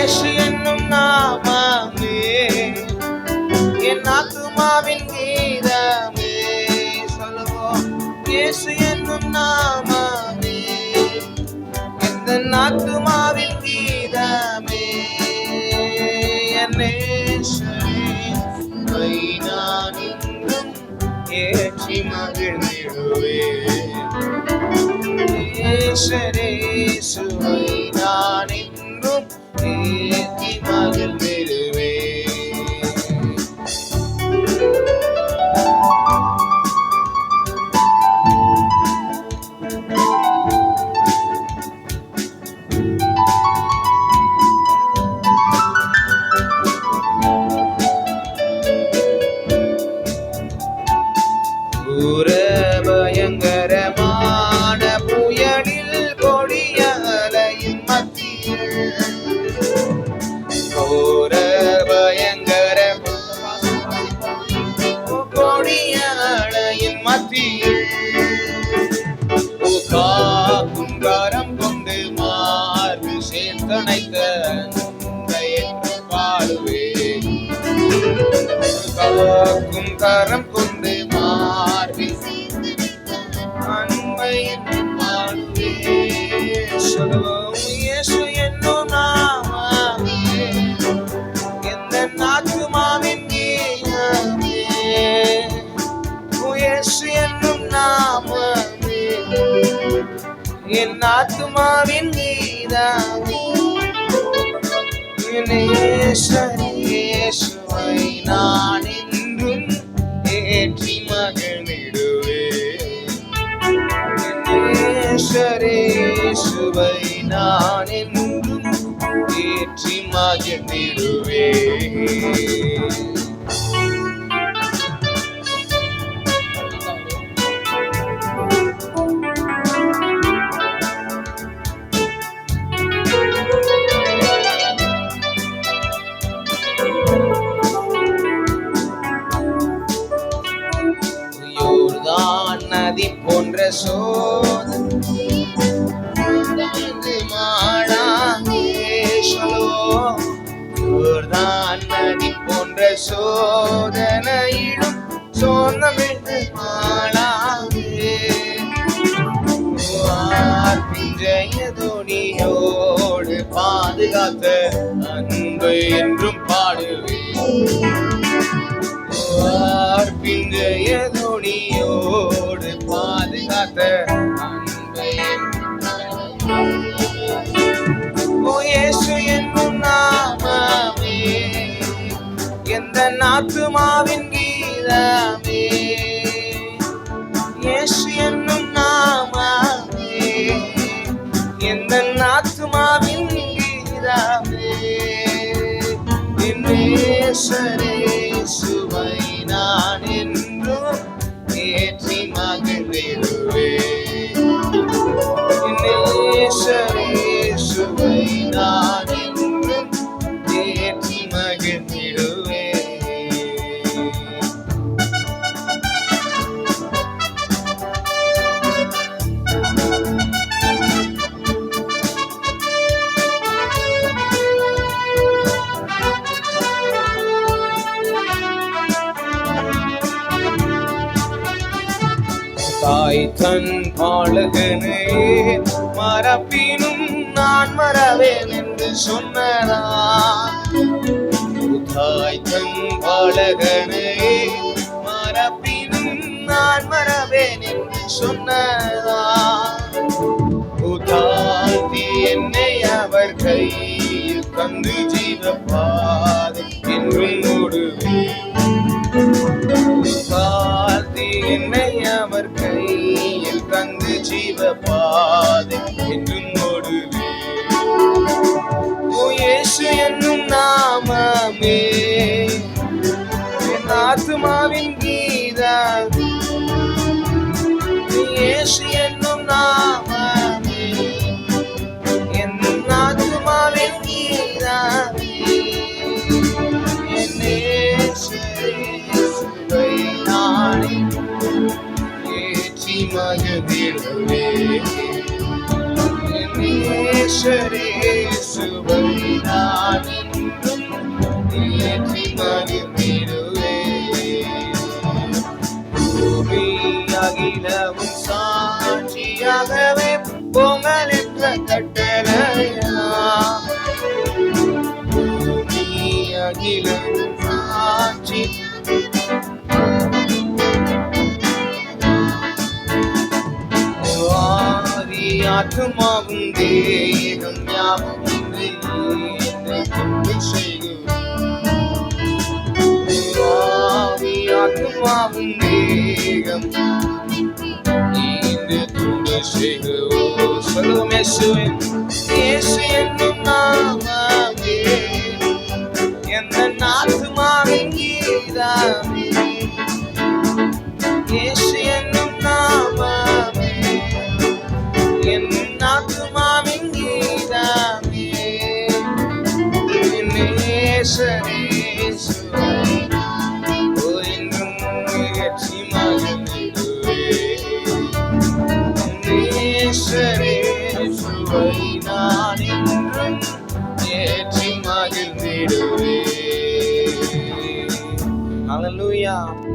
இயேசு என்னும் நாமமே. என் ஆத்துமாவின் கீதமே சொல்லுவோம் இயேசு என்னும் நாமமே. எந்த ஆத்துமாவின் கீதமே என் நான் இன்றும் ஏற்றி மகிழ்ந்திடுவேன். நேசரே சுவை சேர்த்தணைத்த நன்மை என்று பாடுவேன். காக்கும் கரம் கொண்டு மார்பில் அன்பை என்று பாடுவேன் இயேசு என்னும் நாமமே எந்த ஆத்துமாவின் கீதமே இயேசு என்னும் நாமமே. என் ஆத்துமாவின் கீதமே இயேசுவை நான் என்றும் ஏற்றி மகிழ்ந்திடுவேசுவை நான் என்றும் ஏற்றி மகிழ்ந்திடுவேன். யோர்தான் போன்ற சோதனை. மாடாங்கே நதி போன்ற சோதனையிலும் சொன்னமிட்டு மாடாங்கே ஜெயதோனியோடு பாதுகாத்த அன்பு என்றும் பாடுவேன் ஆத்துமாவின் கீதமே இயேசு என்னும் நாமமே. எந்த ஆத்துமாவின் கீதமே நேசரே சுவை நான் என்றும் ஏற்றி மகிழ்ந்திடுவேன் தாய் தன் பாலகனே மரப்பினும் நான் மறவேன் என்று சொன்னதா? தாய் தன் பாலகனே மரப்பினும் நான் மறவேன் என்று சொன்னதா? உதாத்தி என்னை அவர் கையில் தந்து ஜீவப்பாது என்றும் ஓடுவேன் பார்த்து என்னை அவர் கை ஜீவ பாதை என்றும் ஓடுவே இயேசு என்னும் நாமமே. என் ஆத்துமாவின் இயேசு என் நான் ஏற்றி மகிழ்ந்திடுவே. பூமி அகிலமும் சாட்சியாகவே பொங்கல் என்ற கட்டளையா. பூமி ஆவி ஆத்மாவும் தேகம் யாவும் ஒன்றே என்னை கொண்டு செய்கும் ஆவி ஆத்மாவும் தேகம் இந்த துண்டு செய்குவோ சொல்லுவோம் இயேசுவின் இயேசு என்னும் நாமமே எந்த ஆத்மாவின் கீதாமே 对啊。